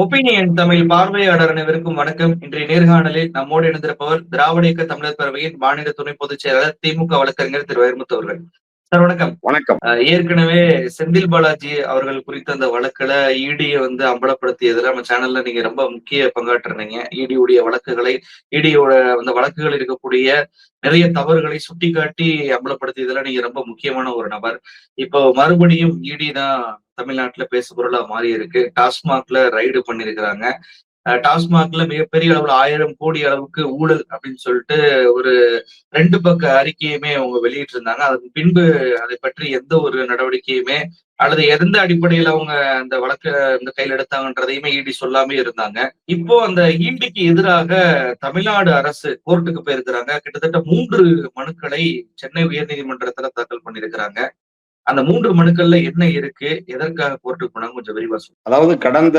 Opinion Tamil பார்வையாளர் அனைவருக்கும் வணக்கம். இன்றைய நேர்காணலில் நம்மோடு இணைந்திருப்பவர் திராவிட இயக்க தமிழர் பேரவையின் மாநில துணை பொதுச் செயலாளர் திமுக வழக்கறிஞர் திரு வைரமுத்து அவர்கள். சார் வணக்கம். வணக்கம். ஏற்கனவே செந்தில் பாலாஜி அவர்கள் குறித்த அந்த வழக்குல இடியை வந்து அம்பலப்படுத்தியதுல நம்ம சேனல்ல நீங்க ரொம்ப முக்கிய பங்காற்றுனீங்க இடி உடைய வழக்குகளை இடியோட அந்த வழக்குகள் இருக்கக்கூடிய நிறைய தவறுகளை சுட்டிக்காட்டி அம்பலப்படுத்தியதுல நீங்க ரொம்ப முக்கியமான ஒரு நபர். இப்போ மறுபடியும் இடி தான் தமிழ்நாட்டுல பேசு பொருளா மாறி இருக்கு. டாஸ்மாக்ல ரைடு பண்ணிருக்கிறாங்க. டாஸ்மாக்ல மிகப்பெரிய அளவுல ஆயிரம் கோடி அளவுக்கு ஊழல் அப்படின்னு சொல்லிட்டு ஒரு ரெண்டு பக்க அறிக்கையுமே அவங்க வெளியிட்டு இருந்தாங்க அதன் பின்பு அதை பற்றி எந்த ஒரு நடவடிக்கையுமே அல்லது எந்த அடிப்படையில அவங்க அந்த வழக்க இந்த கையில் எடுத்தாங்கன்றதையுமே ஈடி சொல்லாமே இருந்தாங்க. இப்போ அந்த ஈடிக்கு எதிராக தமிழ்நாடு அரசு கோர்ட்டுக்கு போயிருக்கிறாங்க. கிட்டத்தட்ட மூன்று மனுக்களை சென்னை உயர்நீதிமன்றத்துல தாக்கல் பண்ணிருக்கிறாங்க. அந்த மூன்று மனுக்கள்ல என்ன இருக்கு? எதற்காக கோர்ட்டுக்கு போனாங்க? கொஞ்சம் விரிவா சொல்லுங்க அதாவது கடந்த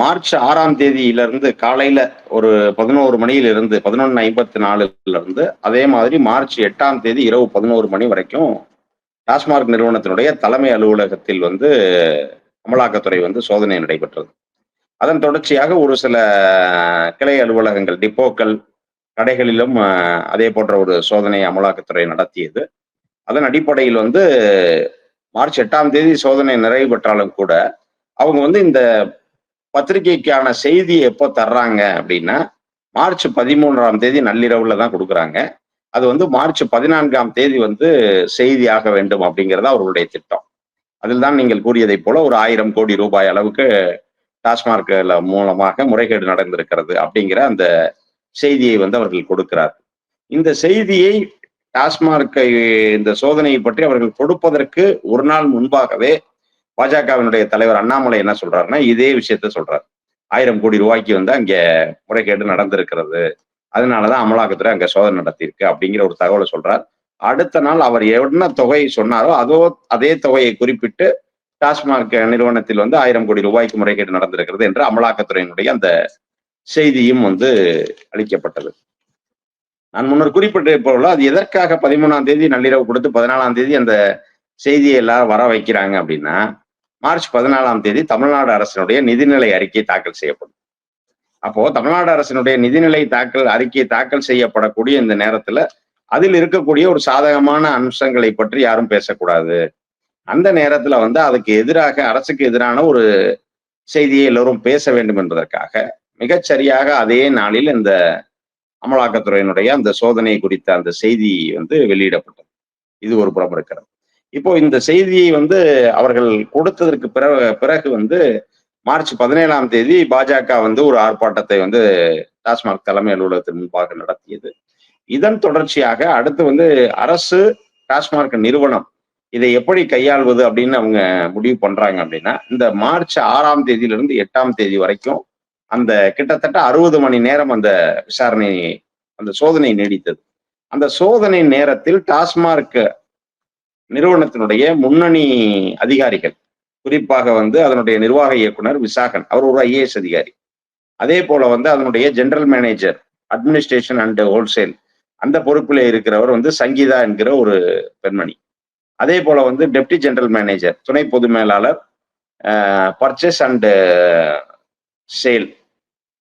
மார்ச் ஆறாம் தேதியிலிருந்து காலையில ஒரு பதினோரு மணியில இருந்து பதினொன்னு ஐம்பத்தி நாலுல இருந்து அதே மாதிரி மார்ச் எட்டாம் தேதி இரவு பதினோரு மணி வரைக்கும் டாஸ்மார்க் நிறுவனத்தினுடைய தலைமை அலுவலகத்தில் வந்து அமலாக்கத்துறை வந்து சோதனை நடைபெற்றது. அதன் தொடர்ச்சியாக ஒரு சில கிளை அலுவலகங்கள் டிப்போக்கள் கடைகளிலும் அதே போன்ற ஒரு சோதனை அமலாக்கத்துறை நடத்தியது. அதன் அடிப்படையில் வந்து மார்ச் எட்டாம் தேதி சோதனை நிறைவு பெற்றாலும் கூட அவங்க வந்து இந்த பத்திரிகைக்கான செய்தி எப்போ தர்றாங்க அப்படின்னா மார்ச் பதிமூன்றாம் தேதி நள்ளிரவுல தான் கொடுக்குறாங்க. அது வந்து மார்ச் பதினான்காம் தேதி வந்து செய்தியாக வேண்டும் அப்படிங்கிறது அவர்களுடைய திட்டம். அதில் தான் நீங்கள் கூறியதைப் போல ஒரு ஆயிரம் கோடி ரூபாய் அளவுக்கு டாஸ்மார்க்ல மூலமாக முறைகேடு நடந்திருக்கிறது அப்படிங்கிற அந்த செய்தியை வந்து அவர்கள் கொடுக்கிறார் இந்த செய்தியை டாஸ்மார்க்கை இந்த சோதனையை பற்றி அவர்கள் கொடுப்பதற்கு ஒரு நாள் முன்பாகவே பாஜகவினுடைய தலைவர் அண்ணாமலை என்ன சொல்றாருன்னா இதே விஷயத்த சொல்றார். ஆயிரம் கோடி ரூபாய்க்கு வந்து அங்க முறைகேடு நடந்திருக்கிறது. அதனாலதான் அமலாக்கத்துறை அங்க சோதனை நடத்தியிருக்கு அப்படிங்கிற ஒரு தகவலை சொல்றார். அடுத்த நாள் அவர் என்ன தொகை சொன்னாரோ அதோ அதே தொகையை குறிப்பிட்டு டாஸ்மாக் நிறுவனத்தில் வந்து ஆயிரம் கோடி ரூபாய்க்கு முறைகேடு நடந்திருக்கிறது என்று அமலாக்கத்துறையினுடைய அந்த செய்தியும் வந்து அளிக்கப்பட்டது. நான் முன்னர் குறிப்பிட்ட போல அது எதற்காக பதிமூணாம் தேதி நள்ளிரவு கொடுத்து பதினாலாம் தேதி அந்த செய்தியை எல்லாம் வர வைக்கிறாங்க அப்படின்னா மார்ச் பதினாலாம் தேதி தமிழ்நாடு அரசினுடைய நிதிநிலை அறிக்கை தாக்கல் செய்யப்படும். அப்போ தமிழ்நாடு அரசினுடைய நிதிநிலை தாக்கல் அறிக்கை தாக்கல் செய்யப்படக்கூடிய இந்த நேரத்துல அதில் இருக்கக்கூடிய ஒரு சாதகமான அம்சங்களை பற்றி யாரும் பேசக்கூடாது. அந்த நேரத்துல வந்து அதுக்கு எதிராக அரசுக்கு எதிரான ஒரு செய்தியை எல்லோரும் பேச வேண்டும் என்பதற்காக மிகச்சரியாக அதே நாளில் இந்த அமலாக்கத்துறையினுடைய அந்த சோதனை குறித்த அந்த செய்தி வந்து வெளியிடப்பட்டது. இது ஒரு புறம் இருக்கிறது இப்போ இந்த செய்தியை வந்து அவர்கள் கொடுத்ததற்கு பிறகு பிறகு வந்து மார்ச் பதினேழாம் தேதி பாஜக வந்து ஒரு ஆர்ப்பாட்டத்தை வந்து டாஸ்மாக் தலைமை அலுவலகத்தின் முன்பாக நடத்தியது. இதன் தொடர்ச்சியாக அடுத்து வந்து அரசு டாஸ்மாக் நிறுவனம் இதை எப்படி கையாள்வது அப்படின்னு அவங்க முடிவு பண்றாங்க அப்படின்னா இந்த மார்ச் ஆறாம் தேதியிலிருந்து எட்டாம் தேதி வரைக்கும் அந்த கிட்டத்தட்ட அறுபது மணி நேரம் அந்த விசாரணை அந்த சோதனை நீடித்தது. அந்த சோதனை நேரத்தில் டாஸ்மார்க் நிறுவனத்தினுடைய முன்னணி அதிகாரிகள் குறிப்பாக வந்து அதனுடைய நிர்வாக இயக்குனர் விசாகன் அவர் ஒரு ஐஏஎஸ் அதிகாரி. அதே போல வந்து அதனுடைய general manager administration and wholesale அந்த பொறுப்பில் இருக்கிறவர் வந்து சங்கீதா என்கிற ஒரு பெண்மணி. அதே போல வந்து டெப்டி ஜெனரல் மேனேஜர் துணை பொது மேலாளர் பர்ச்சேஸ் அண்டு சேல்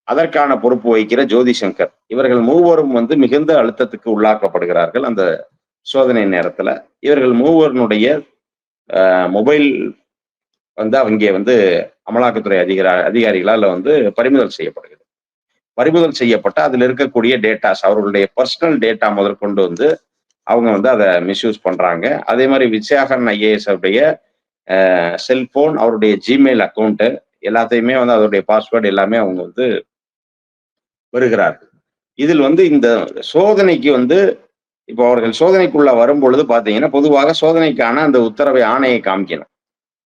அதற்கான பொறுப்பு வகிக்கிற ஜோதி சங்கர் இவர்கள் மூவரும் வந்து மிகுந்த அழுத்தத்துக்கு உள்ளாக்கப்படுகிறார்கள். அந்த சோதனை நேரத்துல இவர்கள் மூவருடைய மொபைல் வந்து அவங்க வந்து அமலாக்கத்துறை அதிகார அதிகாரிகளால் வந்து பறிமுதல் செய்யப்படுகிறது. பறிமுதல் செய்யப்பட்ட அதில் இருக்கக்கூடிய டேட்டாஸ் அவர்களுடைய பர்சனல் டேட்டா முதற்கொண்டு வந்து அவங்க வந்து அதை மிஸ்யூஸ் பண்றாங்க. அதே மாதிரி விஜயாகரன் ஐஏஎஸ் அவருடைய செல்போன் அவருடைய ஜிமெயில் அக்கௌண்ட்டு எல்லாத்தையுமே வந்து அதோடைய பாஸ்வேர்டு எல்லாமே அவங்க வந்து வருகிறார்கள் இதில் வந்து இந்த சோதனைக்கு வந்து இப்போ அவர்கள் சோதனைக்குள்ள வரும்பொழுது பார்த்தீங்கன்னா பொதுவாக சோதனைக்கான அந்த உத்தரவை ஆணையை காமிக்கணும்.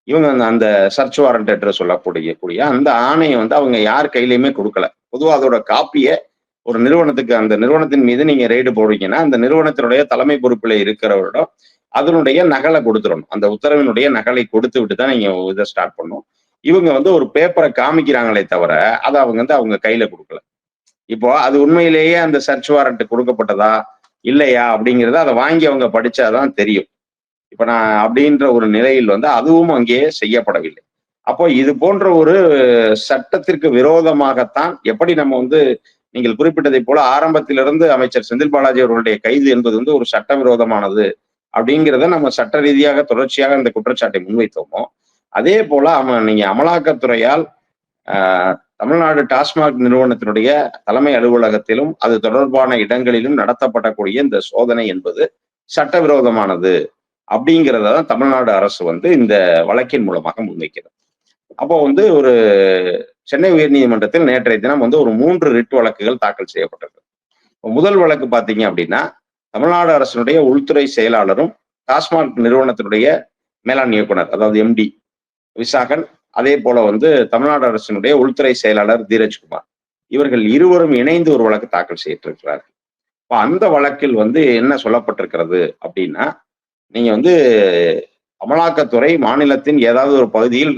இவங்க அந்த அந்த சர்ச் வாரண்ட் என்று சொல்லக்கூடிய கூடிய அந்த ஆணையை வந்து அவங்க யார் கையிலையுமே கொடுக்கல. பொதுவாக அதோட காப்பியை ஒரு நிறுவனத்துக்கு அந்த நிறுவனத்தின் மீது நீங்க ரெய்டு போடுறீங்கன்னா அந்த நிறுவனத்தினுடைய தலைமை பொறுப்பில் இருக்கிறவரிடம் அதனுடைய நகலை கொடுத்துடணும். அந்த உத்தரவினுடைய நகலை கொடுத்து விட்டு தான் நீங்க இதை ஸ்டார்ட் பண்ணும் இவங்க வந்து ஒரு பேப்பரை காமிக்கிறாங்களே தவிர அதை அவங்க வந்து அவங்க கையில கொடுக்கல. இப்போ அது உண்மையிலேயே அந்த சர்ச் வாரண்ட் கொடுக்கப்பட்டதா இல்லையா அப்படிங்கிறத அதை வாங்கி அவங்க படிச்சாதான் தெரியும். இப்ப நான் அப்படின்ற ஒரு நிலையில் வந்து அதுவும் அங்கேயே செய்யப்படவில்லை. அப்போ இது போன்ற ஒரு சட்டத்திற்கு விரோதமாகத்தான் எப்படி நம்ம வந்து நீங்கள் குறிப்பிட்டதை போல ஆரம்பத்திலிருந்து அமைச்சர் செந்தில் பாலாஜி அவர்களுடைய கைது என்பது வந்து ஒரு சட்டவிரோதமானது அப்படிங்கிறத நம்ம சட்ட ரீதியாக தொடர்ச்சியாக இந்த குற்றச்சாட்டை முன்வைத்தோமோ அதே போல அவன் நீங்க அமலாக்கத்துறையால் ஆஹ், தமிழ்நாடு டாஸ்மாக் நிறுவனத்தினுடைய தலைமை அலுவலகத்திலும் அது தொடர்பான இடங்களிலும் நடத்தப்படக்கூடிய இந்த சோதனை என்பது சட்டவிரோதமானது அப்படிங்கிறத தான் தமிழ்நாடு அரசு வந்து இந்த வழக்கின் மூலமாக முன்வைக்கிறது. அப்போ வந்து ஒரு சென்னை உயர்நீதிமன்றத்தில் நேற்றைய தினம் வந்து ஒரு மூன்று ரிட் வழக்குகள் தாக்கல் செய்யப்பட்டிருக்கு. முதல் வழக்கு பார்த்தீங்க அப்படின்னா தமிழ்நாடு அரசினுடைய உள்துறை செயலாளரும் டாஸ்மாக் நிறுவனத்தினுடைய மேலாண் இயக்குனர் அதாவது எம்டி விசாகன் அதே போல வந்து தமிழ்நாடு அரசினுடைய உள்துறை செயலாளர் தீரஜ்குமார் இவர்கள் இருவரும் இணைந்து ஒரு வழக்கு தாக்கல் செய்திருக்கிறார்கள். இப்போ அந்த வழக்கில் வந்து என்ன சொல்லப்பட்டிருக்கிறது அப்படின்னா நீங்க வந்து அமலாக்கத்துறை மாநிலத்தின் ஏதாவது ஒரு பகுதியில்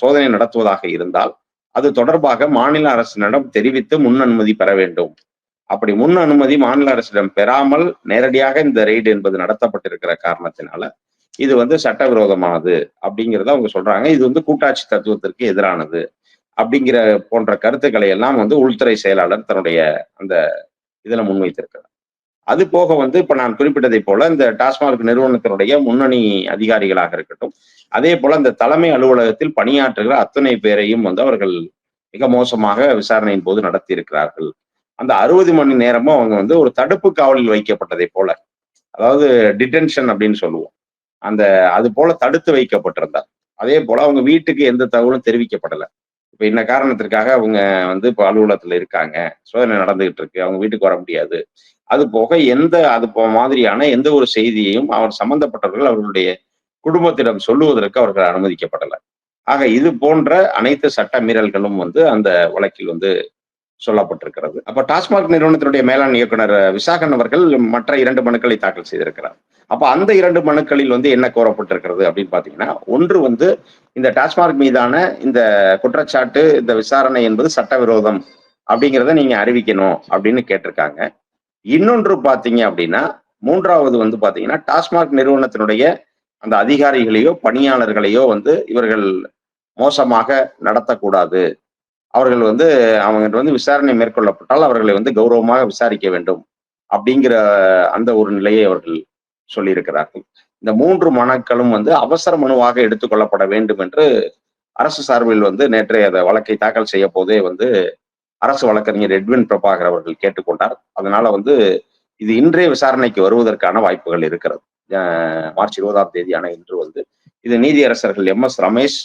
சோதனை நடத்துவதாக இருந்தால் அது தொடர்பாக மாநில அரசினிடம் தெரிவித்து முன் அனுமதி பெற வேண்டும். அப்படி முன் அனுமதி மாநில அரசிடம் பெறாமல் நேரடியாக இந்த ரெய்டு என்பது நடத்தப்பட்டிருக்கிற காரணத்தினால இது வந்து சட்டவிரோதமானது அப்படிங்கிறத அவங்க சொல்றாங்க. இது வந்து கூட்டாட்சி தத்துவத்திற்கு எதிரானது அப்படிங்கிற போன்ற கருத்துக்களை எல்லாம் வந்து உள்துறை செயலாளர் தன்னுடைய அந்த இதுல முன்வைத்திருக்கிறார். அது போக வந்து இப்ப நான் குறிப்பிட்டதை போல இந்த டாஸ்மாக் நிறுவனத்தினுடைய முன்னணி அதிகாரிகளாக இருக்கட்டும் அதே போல இந்த தலைமை அலுவலகத்தில் பணியாற்றுகிற அத்தனை பேரையும் வந்து அவர்கள் மிக மோசமாக விசாரணையின் போது நடத்தி இருக்கிறார்கள் அந்த அறுபது மணி நேரமும் அவங்க வந்து ஒரு தடுப்பு காவலில் வைக்கப்பட்டதை போல அதாவது டிடென்ஷன் அப்படின்னு சொல்லுவோம். அந்த அது போல தடுத்து வைக்கப்பட்டிருந்தார். அதே போல அவங்க வீட்டுக்கு எந்த தகவலும் தெரிவிக்கப்படலை. இப்ப இந்த காரணத்திற்காக அவங்க வந்து இப்போ அலுவலகத்துல இருக்காங்க சோதனை நடந்துகிட்டு இருக்கு அவங்க வீட்டுக்கு வர முடியாது. அது போக எந்த அது மாதிரியான எந்த ஒரு செய்தியையும் அவர் சம்பந்தப்பட்டவர்கள் அவர்களுடைய குடும்பத்திடம் சொல்லுவதற்கு அவர்கள் அனுமதிக்கப்படலை. ஆக இது போன்ற அனைத்து சட்ட மீறல்களும் வந்து அந்த வழக்கில் வந்து சொல்லப்பட்டிருக்கிறது. அப்ப டாஸ்மாக் நிறுவனத்தினுடைய மேலாண் இயக்குனர் விசாகன் அவர்கள் மற்ற இரண்டு மனுக்களை தாக்கல் செய்திருக்கிறார். அப்ப அந்த இரண்டு மனுக்களில் வந்து என்ன கோரப்பட்டிருக்கிறது அப்படின்னு பாத்தீங்கன்னா ஒன்று வந்து இந்த டாஸ்மாக் மீதான இந்த குற்றச்சாட்டு இந்த விசாரணை என்பது சட்டவிரோதம் அப்படிங்கிறத நீங்க அறிவிக்கணும் அப்படின்னு கேட்டிருக்காங்க. இன்னொன்று பாத்தீங்க அப்படின்னா மூன்றாவது வந்து பாத்தீங்கன்னா டாஸ்மாக் நிறுவனத்தினுடைய அந்த அதிகாரிகளையோ பணியாளர்களையோ வந்து இவர்கள் மோசமாக நடத்தக்கூடாது. அவர்கள் வந்து அவங்க வந்து விசாரணை மேற்கொள்ளப்பட்டால் அவர்களை வந்து கௌரவமாக விசாரிக்க வேண்டும் அப்படிங்கிற அந்த ஒரு நிலையை அவர்கள் சொல்லியிருக்கிறார்கள். இந்த மூன்று மனுக்களும் வந்து அவசர மனுவாக எடுத்துக்கொள்ளப்பட வேண்டும் என்று அரசு சார்பில் வந்து நேற்றைய அந்த வழக்கை தாக்கல் செய்ய போதே வந்து அரசு வழக்கறிஞர் எட்வின் பிரபாகர் அவர்கள் கேட்டுக்கொண்டார். அதனால வந்து இது இன்றைய விசாரணைக்கு வருவதற்கான வாய்ப்புகள் இருக்கிறது. மார்ச் இருபதாம் தேதியான இன்று வந்து இது நீதியரசர்கள் M S Ramesh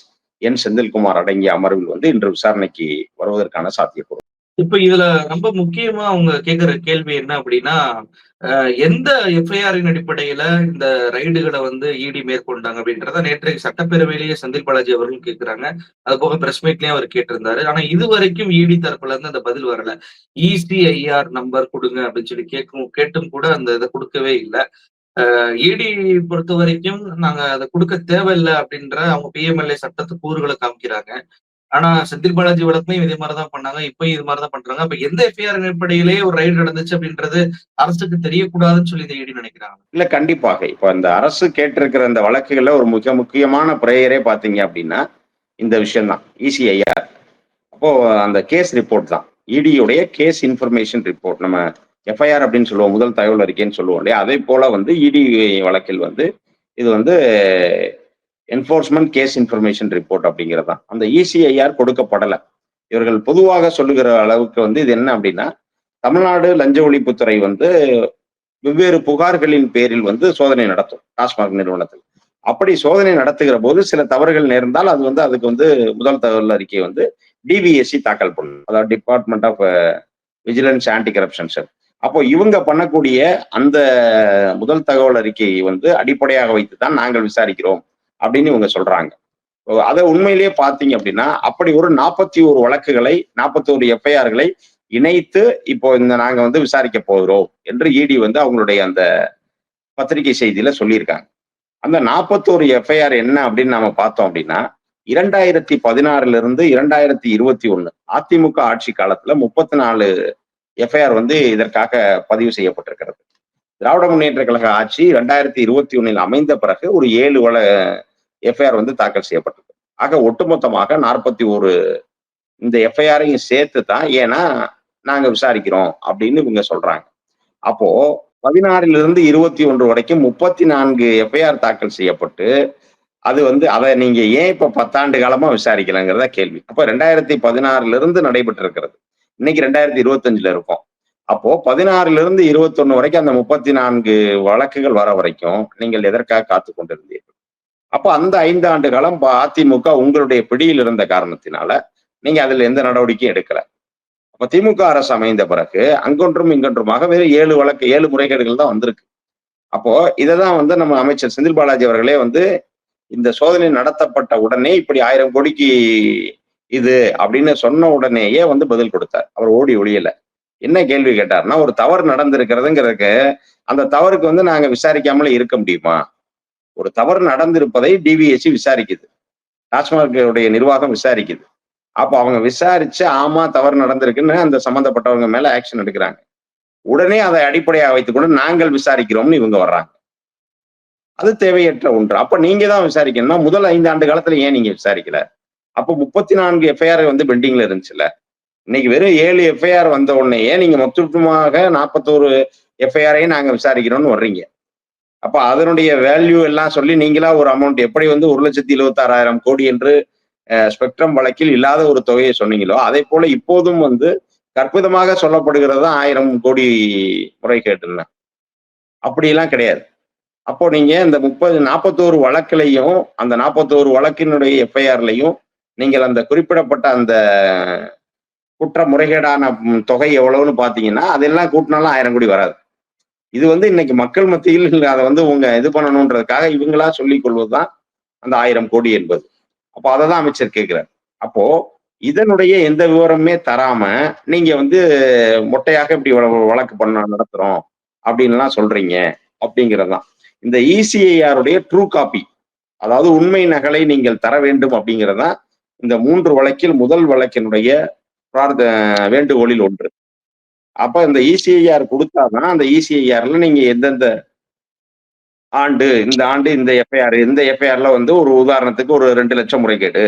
N Senthilkumar அடங்கிய அமர்வில் வந்து இன்று விசாரணைக்கு வருவதற்கான சாத்தியக்கூறு இப்ப இதுல ரொம்ப முக்கியமா அவங்க கேக்குற கேள்வி என்ன அப்படின்னா எந்த எஃப்ஐஆரின் அடிப்படையில இந்த ரைடுகளை வந்து இடி மேற்கொண்டாங்க அப்படின்றத நேற்றைக்கு சட்டப்பேரவையிலேயே செந்தில் பாலாஜி அவர்களும் கேக்குறாங்க. அது போக பிரஸ் மீட்லயும் அவர் கேட்டிருந்தாரு. ஆனா இது வரைக்கும் இடி தரப்புல இருந்து அந்த பதில் வரல. இசிஐஆர் நம்பர் கொடுங்க அப்படின்னு சொல்லி கேட்கும் கேட்டும் கூட அந்த இதை கொடுக்கவே இல்லை. இடி பொறுத்த வரைக்கும் நாங்க அதை கொடுக்க தேவையில்லை அப்படின்ற அவங்க பிஎம்எல்ஏ சட்டத்து கூறுகளை காமிக்கிறாங்க. ஆனா செந்தில் பாலாஜி வழக்குலையும் இதே மாதிரிதான் பண்ணாங்க. இப்பயும் இது மாதிரிதான் பண்றாங்க. அப்ப எந்த எஃப்ஐஆர் அடிப்படையிலேயே ஒரு ரைடு நடந்துச்சு அப்படின்றது அரசுக்கு தெரியக்கூடாதுன்னு சொல்லி இதை இடி நினைக்கிறாங்க. இல்ல கண்டிப்பாக. இப்போ இந்த அரசு கேட்டிருக்கிற இந்த வழக்குகள்ல ஒரு மிக முக்கியமான பிரேயரே பாத்தீங்க அப்படின்னா இந்த விஷயம்தான். இசிஐஆர் அப்போ அந்த கேஸ் ரிப்போர்ட் தான். இடியுடைய கேஸ் இன்ஃபர்மேஷன் ரிப்போர்ட் நம்ம எஃப்ஐஆர் அப்படின்னு சொல்லுவோம் முதல் தகவல் அறிக்கைன்னு சொல்லுவோம் இல்லையா? அதே போல வந்து இடி வழக்கில் வந்து இது வந்து என்ஃபோர்ஸ்மெண்ட் கேஸ் இன்ஃபர்மேஷன் ரிப்போர்ட் அப்படிங்கிறது தான் அந்த இசிஐஆர் கொடுக்கப்படலை. இவர்கள் பொதுவாக சொல்லுகிற அளவுக்கு வந்து இது என்ன அப்படின்னா தமிழ்நாடு லஞ்ச ஒழிப்புத்துறை வந்து வெவ்வேறு புகார்களின் பேரில் வந்து சோதனை நடத்தும் டாஸ்மாக் நிறுவனத்தில். அப்படி சோதனை நடத்துகிற போது சில தவறுகள் நேர்ந்தால் அது வந்து அதுக்கு வந்து முதல் தகவல் அறிக்கை வந்து டிவிஎஸ்சி தாக்கல் பண்ணும் அதாவது department of vigilance anti corruption sir அப்போ இவங்க பண்ணக்கூடிய அந்த முதல் தகவல் அறிக்கையை வந்து அடிப்படையாக வைத்து தான் நாங்கள் விசாரிக்கிறோம் அப்படின்னு இவங்க சொல்றாங்க. அதை உண்மையிலேயே பார்த்தீங்க அப்படின்னா அப்படி ஒரு நாற்பத்தி ஒரு வழக்குகளை நாற்பத்தி ஒரு எஃப்ஐஆர்களை இணைத்து இப்போ இந்த நாங்க வந்து விசாரிக்க போகிறோம் என்று இடி வந்து அவங்களுடைய அந்த பத்திரிகை செய்தியில சொல்லியிருக்காங்க. அந்த நாற்பத்தோரு எஃப்ஐஆர் என்ன அப்படின்னு நாம பார்த்தோம் அப்படின்னா இரண்டாயிரத்தி பதினாறுல இருந்து இரண்டாயிரத்தி இருபத்தி ஒண்ணு அதிமுக ஆட்சி காலத்துல முப்பத்தி நாலு எஃப்ஐஆர் வந்து இதற்காக பதிவு செய்யப்பட்டிருக்கிறது. திராவிட முன்னேற்ற கழக ஆட்சி ரெண்டாயிரத்தி இருபத்தி ஒன்னில் அமைந்த பிறகு ஒரு ஏழு வள எஃப்ஐஆர் வந்து தாக்கல் செய்யப்பட்டது. ஆக ஒட்டுமொத்தமாக நாற்பத்தி ஒரு இந்த எஃப்ஐஆரையும் சேர்த்து தான் ஏன்னா நாங்க விசாரிக்கிறோம் அப்படின்னு இவங்க சொல்றாங்க. அப்போ பதினாறுல இருந்து இருபத்தி ஒன்று வரைக்கும் முப்பத்தி நான்கு எஃப்ஐஆர் தாக்கல் செய்யப்பட்டு அது வந்து அதை நீங்க ஏன் இப்ப பத்தாண்டு காலமா விசாரிக்கலங்கிறத கேள்வி. அப்ப ரெண்டாயிரத்தி பதினாறுல இருந்து நடைபெற்று இருக்கிறது இன்னைக்கு ரெண்டாயிரத்தி இருபத்தஞ்சுல இருக்கும். அப்போ பதினாறுல இருந்து இருபத்தொன்னு வரைக்கும் அந்த முப்பத்தி நான்கு வழக்குகள் வர வரைக்கும் நீங்கள் எதற்காக காத்து கொண்டிருந்தீர்கள்? அப்போ அந்த ஐந்து ஆண்டு காலம் அதிமுக உங்களுடைய பிடியில் இருந்த காரணத்தினால நீங்க அதுல எந்த நடவடிக்கையும் எடுக்கல. அப்ப திமுக அரசு அமைந்த பிறகு அங்கொன்றும் இங்கொன்றுமாக வெறும் ஏழு வழக்கு ஏழு முறைகேடுகள் தான் வந்திருக்கு. அப்போ இததான் வந்து நம்ம அமைச்சர் செந்தில் பாலாஜி அவர்களே வந்து இந்த சோதனை நடத்தப்பட்ட உடனே இப்படி ஆயிரம் கோடிக்கு இது அப்படின்னு சொன்ன உடனேயே வந்து பதில் கொடுத்தார். அவர் ஓடி ஒழியல. என்ன கேள்வி கேட்டார்னா ஒரு தவறு நடந்திருக்கிறதுங்கிறதுக்கு அந்த தவறுக்கு வந்து நாங்க விசாரிக்காமலே இருக்க முடியுமா? ஒரு தவறு நடந்திருப்பதை டிவிஎஸ்சி விசாரிக்குது. டாஸ்மாக் நிர்வாகம் விசாரிக்குது. அப்போ அவங்க விசாரிச்சு ஆமா தவறு நடந்திருக்குன்னு அந்த சம்பந்தப்பட்டவங்க மேல ஆக்ஷன் எடுக்கிறாங்க. உடனே அதை அடிப்படையாக வைத்துக்கொண்டு நாங்கள் விசாரிக்கிறோம்னு இவங்க வர்றாங்க. அது தேவையற்ற ஒன்று. அப்ப நீங்க தான் விசாரிக்கணும்னா முதல் ஐந்து ஆண்டு காலத்துல ஏன் நீங்க விசாரிக்கல? அப்போ முப்பத்தி நான்கு எஃப்ஐஆர் வந்து பெண்டிங்ல இருந்துச்சுல்ல. இன்னைக்கு வெறும் ஏழு எஃப்ஐஆர் வந்த உடனேயே நீங்க மொத்தமாக நாற்பத்தோரு எஃப்ஐஆரையும் நாங்க விசாரிக்கிறோம்னு வர்றீங்க. அப்ப அதனுடைய வேல்யூ எல்லாம் சொல்லி நீங்களா ஒரு அமௌண்ட் எப்படி வந்து ஒரு லட்சத்தி இருபத்தாறாயிரம் கோடி என்று ஸ்பெக்ட்ரம் வழக்கில் இல்லாத ஒரு தொகையை சொன்னீங்களோ அதே போல இப்போதும் வந்து கற்பிதமாக சொல்லப்படுகிறது தான் ஆயிரம் கோடி முறைகேட்டுன்னு அப்படியெல்லாம் கிடையாது. அப்போ நீங்க இந்த முப்பது நாற்பத்தோரு வழக்கிலையும் அந்த நாற்பத்தோரு வழக்கினுடைய எஃப்ஐஆர்லையும் நீங்கள் அந்த குறிப்பிடப்பட்ட அந்த குற்ற முறைகேடான தொகை எவ்வளவுன்னு பாத்தீங்கன்னா அதெல்லாம் கூட்டினாலும் ஆயிரம் கோடி வராது. இது வந்து இன்னைக்கு மக்கள் மத்தியில் அதை வந்து உங்க இது பண்ணணுன்றதுக்காக இவங்களா சொல்லிக் கொள்வதுதான் அந்த ஆயிரம் கோடி என்பது. அப்போ அதை தான் அமைச்சர் கேட்கிறார். அப்போ இதனுடைய எந்த விவரமே தராம நீங்க வந்து மொட்டையாக இப்படி வழக்கு பண்ண நடத்துறோம் அப்படின்லாம் சொல்றீங்க அப்படிங்கிறதுதான். இந்த இசிஐஆருடைய ட்ரூ காப்பி அதாவது உண்மை நகலை நீங்கள் தர வேண்டும் அப்படிங்கிறதான் இந்த மூன்று வழக்கில் முதல் வழக்கினுடைய பிரார்த்த வேண்டுகோளில் ஒன்று. அப்ப இந்த இசிஐஆர் கொடுத்தாதான் அந்த இசிஐஆர்ல நீங்க எந்தெந்த ஆண்டு இந்த ஆண்டு இந்த எஃப்ஐஆர் இந்த எஃப்ஐஆர்ல வந்து ஒரு உதாரணத்துக்கு ஒரு ரெண்டு லட்சம் முறைகேடு.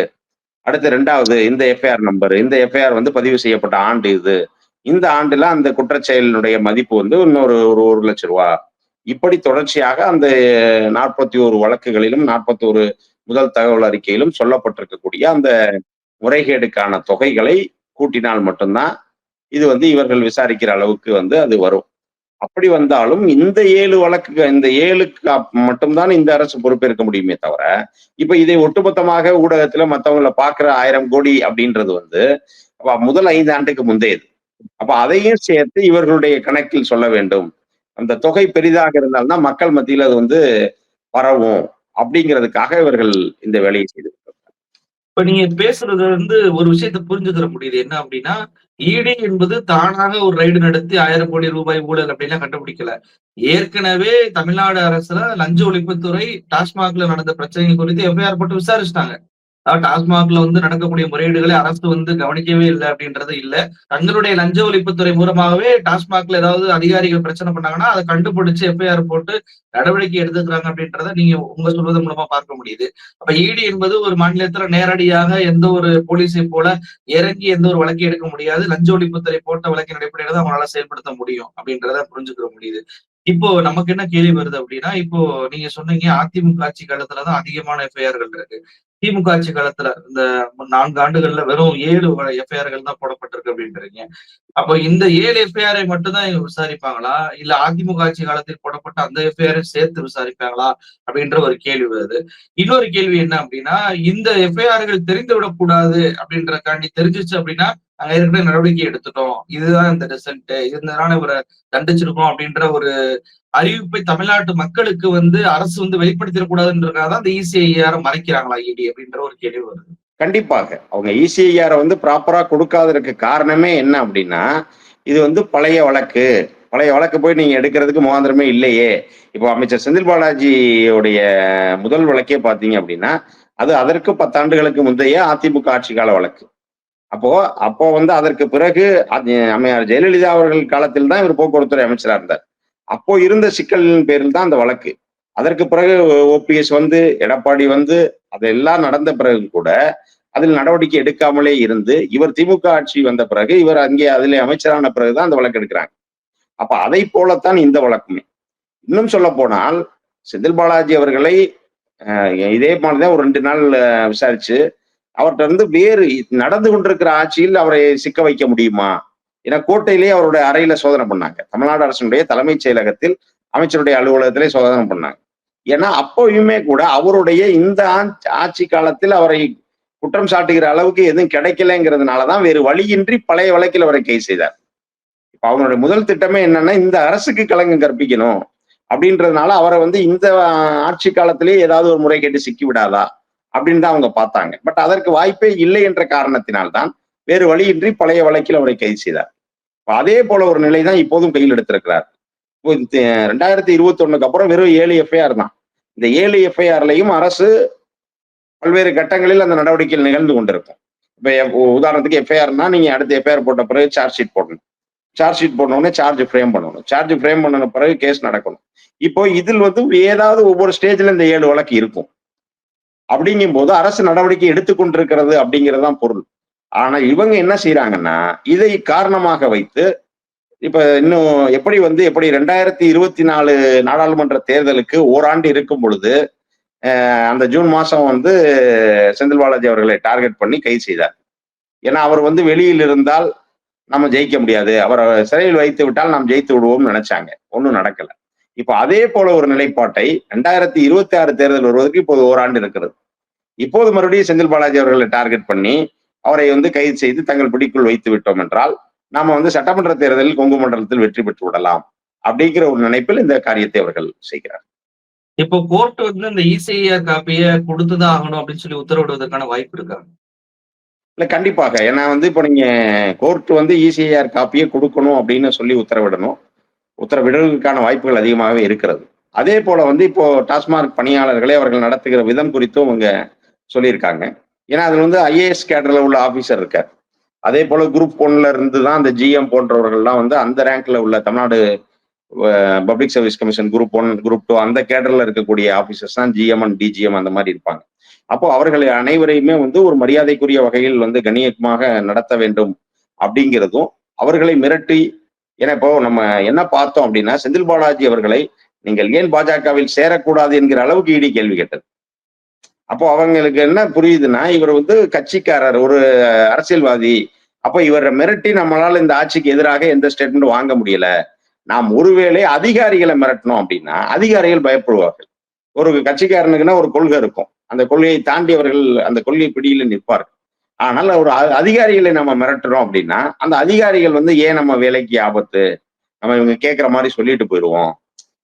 அடுத்து ரெண்டாவது இந்த எஃப்ஐஆர் நம்பர் இந்த எஃப்ஐஆர் வந்து பதிவு செய்யப்பட்ட ஆண்டு இது. இந்த ஆண்டுல அந்த குற்றச்செயலினுடைய மதிப்பு வந்து இன்னொரு ஒரு ஒரு லட்சம் ரூபா. இப்படி தொடர்ச்சியாக அந்த நாற்பத்தி ஒரு வழக்குகளிலும் நாற்பத்தி ஒரு முதல் தகவல் அறிக்கையிலும் சொல்லப்பட்டிருக்கக்கூடிய அந்த முறைகேடுக்கான தொகைகளை கூட்டினால் மட்டும்தான் இது வந்து இவர்கள் விசாரிக்கிற அளவுக்கு வந்து அது வரும். அப்படி வந்தாலும் இந்த ஏழு வழக்கு இந்த ஏழுக்கு மட்டும்தான் இந்த அரசு பொறுப்பேற்க முடியுமே தவிர இப்ப இதை ஒட்டுமொத்தமாக ஊடகத்துல மற்றவங்கள பாக்குற ஆயிரம் கோடி அப்படின்றது வந்து முதல் ஐந்து ஆண்டுக்கு முந்தையது அப்ப அதையும் சேர்த்து இவர்களுடைய கணக்கில் சொல்ல வேண்டும். அந்த தொகை பெரிதாக இருந்தால்தான் மக்கள் மத்தியில் அது வந்து பரவும். அப்படிங்கிறதுக்காக இவர்கள் இந்த வேலையை செய்து இப்ப நீங்க பேசுறது வந்து ஒரு விஷயத்த புரிஞ்சுக்கிற முடியுது. என்ன அப்படின்னா ஈடி என்பது தானாக ஒரு ரைடு நடத்தி ஆயிரம் கோடி ரூபாய் ஊழல் அப்படின்னா கண்டுபிடிக்கல. ஏற்கனவே தமிழ்நாடு அரசுல லஞ்ச ஒழிப்புத்துறை டாஸ்மாக்ல நடந்த பிரச்சனைகள் குறித்து எஃப்ஐஆர் போட்டு விசாரிச்சிட்டாங்க. டாஸ்மாக்ல வந்து நடக்கக்கூடிய முறையீடுகளை அரசு வந்து கவனிக்கவே இல்லை அப்படின்றது இல்ல. தங்களுடைய லஞ்ச ஒழிப்புத்துறை மூலமாகவே டாஸ்மாக்ல ஏதாவது அதிகாரிகள் பிரச்சனை பண்ணாங்கன்னா அதை கண்டுபிடிச்சு எஃப்ஐஆர் போட்டு நடவடிக்கை எடுத்துக்கிறாங்க அப்படின்றத நீங்க உங்க சொல்வதன் மூலமா பார்க்க முடியுது. அப்ப ஈடி என்பது ஒரு மாநிலத்துல நேரடியாக எந்த ஒரு போலீஸை போல இறங்கி எந்த ஒரு வழக்கை எடுக்க முடியாது. லஞ்ச ஒழிப்புத்துறை போட்ட வழக்கின் அடிப்படையில தான் அவங்களால செயல்படுத்த முடியும் அப்படின்றத புரிஞ்சுக்கிற முடியுது. இப்போ நமக்கு என்ன கேள்வி வருது அப்படின்னா இப்போ நீங்க சொன்னீங்க அதிமுக ஆட்சி காலத்துலதான் அதிகமான எஃப்ஐஆர்கள் இருக்கு. திமுக ஆட்சி காலத்துல இந்த நான்கு ஆண்டுகள்ல வெறும் ஏழு எஃப்ஐஆர்கள் தான் போடப்பட்டிருக்கு அப்படின்றீங்க. அப்போ இந்த ஏழு எஃப்ஐஆரை மட்டும் தான் விசாரிப்பாங்களா? இல்ல அதிமுக ஆட்சி காலத்தில் போடப்பட்ட அந்த எஃப்ஐஆரை சேர்த்து விசாரிப்பாங்களா? அப்படின்ற ஒரு கேள்வி வருது. இன்னொரு கேள்வி என்ன அப்படின்னா இந்த எஃப்ஐஆர்கள் தெரிந்து விடக்கூடாது அப்படின்றக்காண்டி தெரிஞ்சிச்சு அப்படின்னா நாங்க ஏற்கனவே நடவடிக்கை எடுத்துட்டோம். இதுதான் இந்த ரிசல்ட் இதனால இவரை தண்டிச்சிருக்கோம் அப்படின்ற ஒரு அறிவிப்பை தமிழ்நாட்டு மக்களுக்கு வந்து அரசு வந்து வெளிப்படுத்திடக்கூடாதுன்றதுக்காக தான் இந்த இசிஐஆர் மறைக்கிறாங்களா இடி அப்படின்ற ஒரு கேள்வி வருது. கண்டிப்பாக. அவங்க இசிஐஆரை வந்து ப்ராப்பரா கொடுக்காததுக்கு காரணமே என்ன அப்படின்னா இது வந்து பழைய வழக்கு. பழைய வழக்கு போய் நீங்க எடுக்கிறதுக்கு முகாந்திரமே இல்லையே. இப்போ அமைச்சர் செந்தில் பாலாஜியுடைய முதல் வழக்கே பார்த்தீங்க அப்படின்னா அது அதற்கு பத்தாண்டுகளுக்கு முந்தைய அதிமுக ஆட்சி கால வழக்கு. அப்போ அப்போ வந்து அதற்கு பிறகு அமையார் ஜெயலலிதா அவர்கள் காலத்தில் தான் இவர் போக்குவரத்துறை அமைச்சராக இருந்தார். அப்போ இருந்த சிக்கலின் பேரில் தான் அந்த வழக்கு. அதற்கு பிறகு ஓபிஎஸ் வந்து எடப்பாடி வந்து அதெல்லாம் நடந்த பிறகு கூட அதில் நடவடிக்கை எடுக்காமலே இருந்து இவர் திமுக ஆட்சி வந்த பிறகு இவர் அங்கே அதில் அமைச்சரான பிறகுதான் அந்த வழக்கு எடுக்கிறாங்க. அப்ப அதை போலத்தான் இந்த வழக்குமே. இன்னும் சொல்ல போனால் செந்தில் பாலாஜி அவர்களை இதே மாதிரிதான் ஒரு ரெண்டு நாள் விசாரிச்சு அவர்கிட்ட இருந்து வேறு நடந்து கொண்டிருக்கிற ஆட்சியில் அவரை சிக்க வைக்க முடியுமா? ஏன்னா கோட்டையிலேயே அவருடைய அறையில சோதனை பண்ணாங்க. தமிழ்நாடு அரசினுடைய தலைமைச் செயலகத்தில் அமைச்சருடைய அலுவலகத்திலே சோதனை பண்ணாங்க. ஏன்னா அப்போயுமே கூட அவருடைய இந்த ஆட்சி- ஆட்சி காலத்தில் அவரை குற்றம் சாட்டுகிற அளவுக்கு எதுவும் கிடைக்கலங்கிறதுனாலதான் வேறு வழியின்றி பழைய வழக்கில் அவரை கைது செய்தார். இப்ப அவனுடைய முதல் திட்டமே என்னன்னா இந்த அரசுக்கு களங்கம் கற்பிக்கணும் அப்படின்றதுனால அவரை வந்து இந்த ஆட்சி காலத்திலேயே ஏதாவது ஒரு முறை கேட்டு சிக்கி விடாதா அப்படின்னு தான் அவங்க பார்த்தாங்க. பட் அதற்கு வாய்ப்பே இல்லை என்ற காரணத்தினால்தான் வேறு வழியின்றி பழைய வழக்கில் அவரை கைது செய்தார். அதே போல ஒரு நிலை தான் இப்போதும் கையில் எடுத்திருக்கிறார். ரெண்டாயிரத்தி இருபத்தி ஒண்ணுக்கு அப்புறம் வெறும் ஏழு எஃப்ஐஆர் தான். இந்த ஏழு எஃப்ஐஆர்லையும் அரசு பல்வேறு கட்டங்களில் அந்த நடவடிக்கைகள் நிகழ்ந்து கொண்டிருக்கும். இப்போ உதாரணத்துக்கு எஃப்ஐஆர்னா நீங்க அடுத்த எஃப்ஐஆர் போட்ட பிறகு சார்ஜ் ஷீட் போடணும். சார்ஜ் ஷீட் போட்ட உடனே சார்ஜ் ஃப்ரேம் பண்ணணும். சார்ஜ் ஃப்ரேம் பண்ணன பிறகு கேஸ் நடக்கணும். இப்போ இதில் வந்து ஏதாவது ஒவ்வொரு ஸ்டேஜ்ல இந்த ஏழு வழக்கு இருக்கும். அப்படிங்கும் போது அரசு நடவடிக்கை எடுத்துக்கொண்டிருக்கிறது அப்படிங்கிறது தான் பொருள். ஆனா இவங்க என்ன செய்யறாங்கன்னா இதை காரணமாக வைத்து இப்ப இன்னும் எப்படி வந்து எப்படி ரெண்டாயிரத்தி இருபத்தி நாலு நாடாளுமன்ற தேர்தலுக்கு ஓராண்டு இருக்கும் பொழுது அந்த ஜூன் மாசம் வந்து செந்தில் பாலாஜி அவர்களை டார்கெட் பண்ணி கைது செய்தார். ஏன்னா அவர் வந்து வெளியில் இருந்தால் நம்ம ஜெயிக்க முடியாது. அவரை சிறையில் வைத்து விட்டால் நாம் ஜெயித்து விடுவோம்னு நினைச்சாங்க. ஒன்றும் நடக்கல. இப்போ அதே போல ஒரு நிலைப்பாட்டை ரெண்டாயிரத்தி இருபத்தி ஆறு தேர்தல் வருவதற்கு இப்போது ஓராண்டு இருக்கிறது. இப்போது மறுபடியும் செந்தில் பாலாஜி அவர்களை டார்கெட் பண்ணி அவரை வந்து கைது செய்து தங்கள் பிடிக்குள் வைத்து விட்டோம் என்றால் நாம வந்து சட்டமன்ற தேர்தலில் கொங்கு மண்டலத்தில் வெற்றி பெற்று விடலாம் அப்படிங்கிற ஒரு நினைப்பில் இந்த காரியத்தை அவர்கள் செய்கிறார். இப்போ கோர்ட் வந்து இந்த இசிஐஆர் காப்பியை கொடுத்துதான் ஆகணும் அப்படின்னு சொல்லி உத்தரவிடுவதற்கான வாய்ப்பு இருக்கா? இல்ல கண்டிப்பாக. ஏன்னா வந்து இப்போ நீங்க கோர்ட் வந்து இசிஐஆர் காப்பியை கொடுக்கணும் அப்படின்னு சொல்லி உத்தரவிடணும். உத்தரவிடுவதற்கான வாய்ப்புகள் அதிகமாகவே இருக்கிறது. அதே போல வந்து இப்போ டாஸ்மாக் பணியாளர்களை அவர்கள் நடத்துகிற விதம் குறித்தும் அவங்க சொல்லியிருக்காங்க. ஏன்னா அதுல வந்து ஐஏஎஸ் கேடர்ல உள்ள ஆபீசர் இருக்கார். அதே போல குரூப் ஒன்ல இருந்து தான் அந்த ஜிஎம் போன்றவர்கள்லாம் வந்து அந்த ரேங்க்ல உள்ள Tamil Nadu public service commission group one group two அந்த கேடர்ல இருக்கக்கூடிய ஆபீசர்ஸ் தான் ஜிஎம் அண்ட் டிஜிஎம் அந்த மாதிரி இருப்பாங்க. அப்போ அவர்களை அனைவரையுமே வந்து ஒரு மரியாதைக்குரிய வகையில் வந்து கணியமாக நடத்த வேண்டும் அப்படிங்கிறதும் அவர்களை மிரட்டி ஏன்னா இப்போ நம்ம என்ன பார்த்தோம் அப்படின்னா செந்தில் பாலாஜி அவர்களை நீங்கள் ஏன் பாஜகவில் சேரக்கூடாது என்கிற அளவுக்கு இடி கேள்வி கேட்டது. அப்போ அவங்களுக்கு என்ன புரியுதுன்னா இவர் வந்து கட்சிக்காரர் ஒரு அரசியல்வாதி. அப்போ இவரை மிரட்டி நம்மளால இந்த ஆட்சிக்கு எதிராக எந்த ஸ்டேட்மெண்ட் வாங்க முடியல. நாம் ஒருவேளை அதிகாரிகளை மிரட்டணும் அப்படின்னா அதிகாரிகள் பயப்படுவார்கள். ஒரு கட்சிக்காரனுக்குன்னா ஒரு கொள்கை இருக்கும். அந்த கொள்கையை தாண்டி அவர்கள் அந்த கொள்கை பிடியில நிற்பார்கள். ஆனால் ஒரு அ- அதிகாரிகளை நம்ம மிரட்டுறோம் அப்படின்னா அந்த அதிகாரிகள் வந்து ஏன் நம்ம வேலைக்கு ஆபத்து? நம்ம இவங்க கேட்குற மாதிரி சொல்லிட்டு போயிடுவோம்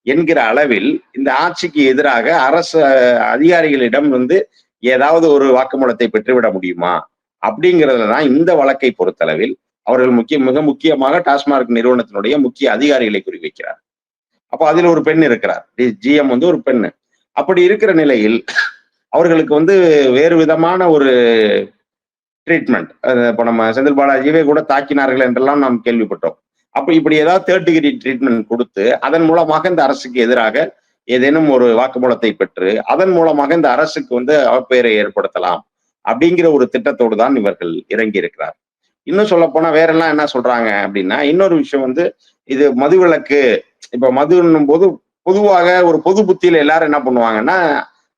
என்கிற அளவில் இந்த ஆட்சிக்கு எதிராக அரசு அதிகாரிகளிடம் வந்து ஏதாவது ஒரு வாக்குமூலத்தை பெற்றுவிட முடியுமா? அப்படிங்கிறதுல தான் இந்த வழக்கை பொறுத்தளவில் அவர்கள் முக்கிய மிக முக்கியமாக டாஸ்மார்க் நிறுவனத்தினுடைய முக்கிய அதிகாரிகளை குறிவைக்கிறார். அப்போ அதில் ஒரு பெண் இருக்கிறார். ஜிஎம் வந்து ஒரு பெண் அப்படி இருக்கிற நிலையில் அவர்களுக்கு வந்து வேறு விதமான ஒரு ட்ரீட்மெண்ட் இப்போ நம்ம செந்தில் பாலாஜியவே கூட தாக்கினார்கள் என்றெல்லாம் நாம் கேள்விப்பட்டோம். அப்ப இப்படி ஏதாவது தேர்ட் டிகிரி ட்ரீட்மெண்ட் கொடுத்து அதன் மூலமாக இந்த அரசுக்கு எதிராக ஏதேனும் ஒரு வாக்குமூலத்தை பெற்று அதன் மூலமாக இந்த அரசுக்கு வந்து அவப்பெயரை ஏற்படுத்தலாம் அப்படிங்கிற ஒரு திட்டத்தோடு தான் இவர்கள் இறங்கி இருக்கிறார். இன்னும் சொல்ல போனா வேற எல்லாம் என்ன சொல்றாங்க அப்படின்னா இன்னொரு விஷயம் வந்து இது மதுவிலக்கு இப்ப மதுன்னும் போது பொதுவாக ஒரு பொது புத்தியில எல்லாரும் என்ன பண்ணுவாங்கன்னா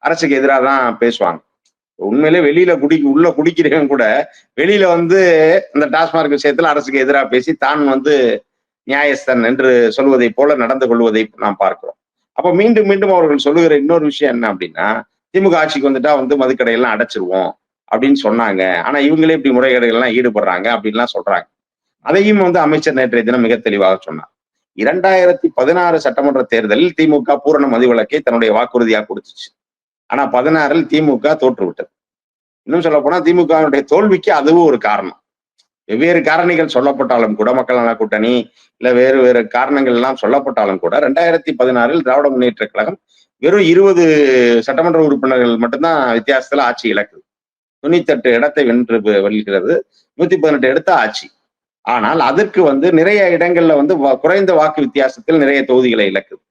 அரசுக்கு எதிராக தான் பேசுவாங்க. உண்மையிலே வெளியில குடி உள்ள குடிக்கிறவங்க கூட வெளியில வந்து இந்த டாஸ்மார்க் விஷயத்துல அரசுக்கு எதிராக பேசி தான் வந்து நியாயஸ்தன் என்று சொல்வதை போல நடந்து கொள்வதை நாம் பார்க்கிறோம். அப்ப மீண்டும் மீண்டும் அவர்கள் சொல்லுகிற இன்னொரு விஷயம் என்ன அப்படின்னா திமுக ஆட்சிக்கு வந்துட்டா வந்து மதுக்கடையெல்லாம் அடைச்சிருவோம் அப்படின்னு சொன்னாங்க. ஆனா இவங்களே இப்படி முறைகேடுகள்லாம் ஈடுபடுறாங்க அப்படின்லாம் சொல்றாங்க. அதையும் வந்து அமைச்சர் நேற்றைய தினம் மிக தெளிவாக சொன்னார். இரண்டாயிரத்தி பதினாறு சட்டமன்ற தேர்தலில் திமுக பூரண மதுவிலக்கை தன்னுடைய வாக்குறுதியாக கொடுத்துச்சு. ஆனா பதினாறில் திமுக தோற்றுவிட்டது. இன்னும் சொல்ல போனா திமுகவினுடைய தோல்விக்கு அதுவும் ஒரு காரணம். வெவ்வேறு காரணிகள் சொல்லப்பட்டாலும் கூட மக்கள் நல கூட்டணி இல்ல வேறு வேறு காரணங்கள் எல்லாம் சொல்லப்பட்டாலும் கூட ரெண்டாயிரத்தி பதினாறில் திராவிட முன்னேற்ற கழகம் வெறும் இருபது சட்டமன்ற உறுப்பினர்கள் மட்டும்தான் வித்தியாசத்துல ஆட்சி இழக்குது. தொண்ணூத்தெட்டு இடத்தை வென்று பெ- வெல்கிறது. நூத்தி பதினெட்டு இடத்த ஆட்சி. ஆனால் அதற்கு வந்து நிறைய இடங்கள்ல வந்து வா- குறைந்த வாக்கு வித்தியாசத்தில் நிறைய தொகுதிகளை இழக்குது.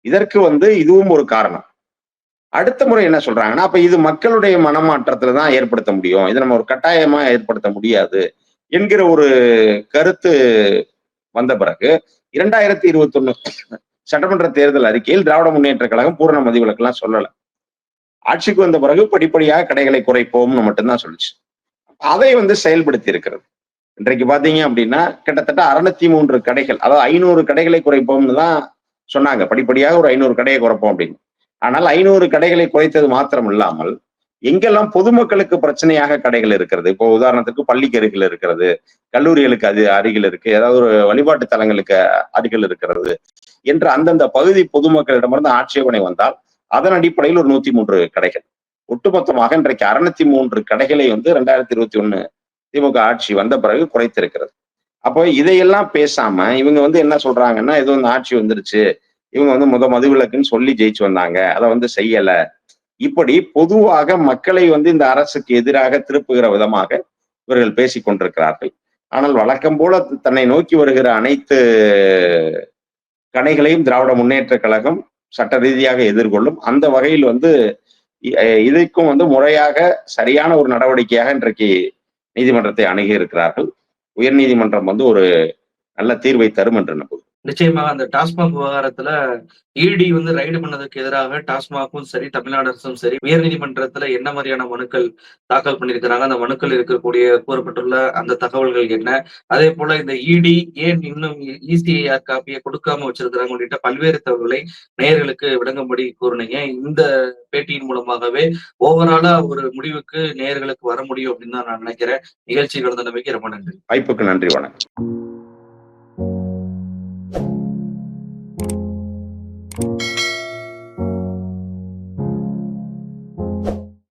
இதற்கு வந்து இதுவும் ஒரு காரணம். அடுத்த முறை என்ன சொல்றாங்கன்னா அப்ப இது மக்களுடைய மனமாற்றத்துல தான் ஏற்படுத்த முடியும். இது நம்ம ஒரு கட்டாயமா ஏற்படுத்த முடியாது என்கிற ஒரு கருத்து வந்த பிறகு இரண்டாயிரத்தி இருபத்தி ஒண்ணு சட்டமன்ற தேர்தல் அறிக்கையில் திராவிட முன்னேற்ற கழகம் பூரண மதிவிலக்கெல்லாம் சொல்லலை. ஆட்சிக்கு வந்த பிறகு படிப்படியாக கடைகளை குறைப்போம்னு மட்டும்தான் சொல்லிச்சு. அதை வந்து செயல்படுத்தி இருக்கிறது. இன்றைக்கு பாத்தீங்க அப்படின்னா கிட்டத்தட்ட அறுநூத்தி மூன்று கடைகள் அதாவது ஐநூறு கடைகளை குறைப்போம்னு தான் சொன்னாங்க. படிப்படியாக ஒரு ஐநூறு கடையை குறைப்போம் அப்படின்னு. ஆனால் ஐநூறு கடைகளை குறைத்தது மாத்திரம் இல்லாமல் எங்கெல்லாம் பொதுமக்களுக்கு பிரச்சனையாக கடைகள் இருக்கிறது? இப்போ உதாரணத்துக்கு பள்ளிக்கு அருகில் இருக்கிறது கல்லூரிகளுக்கு அது அருகில் இருக்கு ஏதாவது ஒரு வழிபாட்டு தலங்களுக்கு அருகில் இருக்கிறது என்று அந்தந்த பகுதி பொதுமக்களிடமிருந்து ஆட்சேபனை வந்தால் அதன் அடிப்படையில் ஒரு நூத்தி மூன்று கடைகள். ஒட்டுமொத்தமாக இன்றைக்கு அறுநூத்தி மூன்று கடைகளை வந்து ரெண்டாயிரத்தி இருபத்தி ஒண்ணு திமுக ஆட்சி வந்த பிறகு குறைத்திருக்கிறது. அப்போ இதையெல்லாம் பேசாம இவங்க வந்து என்ன சொல்றாங்கன்னா இது வந்து ஆட்சி வந்துருச்சு இவங்க வந்து முத மதுவிலக்குன்னு சொல்லி ஜெயிச்சு வந்தாங்க. அதை வந்து செய்யல. இப்படி பொதுவாக மக்களை வந்து இந்த அரசுக்கு எதிராக திருப்புகிற விதமாக இவர்கள் பேசிக் கொண்டிருக்கிறார்கள். ஆனால் வழக்கம் போல தன்னை நோக்கி வருகிற அனைத்து கணைகளையும் திராவிட முன்னேற்ற கழகம் சட்ட ரீதியாக எதிர்கொள்ளும். அந்த வகையில் வந்து இதுக்கும் வந்து முறையாக சரியான ஒரு நடவடிக்கையாக இன்றைக்கு நீதிமன்றத்தை அணுகி இருக்கிறார்கள் உயர் நீதிமன்றம் வந்து ஒரு நல்ல தீர்வை தரும் என்று நம்புகிறேன் நிச்சயமாக அந்த டாஸ்மாக் விவகாரத்துல இடி வந்து ரைடு பண்ணதுக்கு எதிராக டாஸ்மாகும் சரி தமிழ்நாடு அரசும் சரி உயர்நீதிமன்றத்துல என்ன மாதிரியான மனுக்கள் தாக்கல் பண்ணியிருக்கிறாங்க? அந்த மனுக்கள் இருக்கக்கூடிய கூறப்பட்டுள்ள அந்த தகவல்கள் என்ன? அதே போல இந்த இடி ஏன் இன்னும் இசிஐஆர் காப்பியை கொடுக்காம வச்சிருக்கிறாங்க உள்ளிட்ட பல்வேறு தகவல்களை நேயர்களுக்கு விளங்கும்படி கூறினீங்க இந்த பேட்டியின் மூலமாகவே ஓவராலா ஒரு முடிவுக்கு நேயர்களுக்கு வர முடியும் அப்படின்னு தான் நான் நினைக்கிறேன். நிகழ்ச்சி கடந்த நம்பிக்கை ரொம்ப நன்றி. வாய்ப்புக்கு நன்றி வணக்கம். Thank you.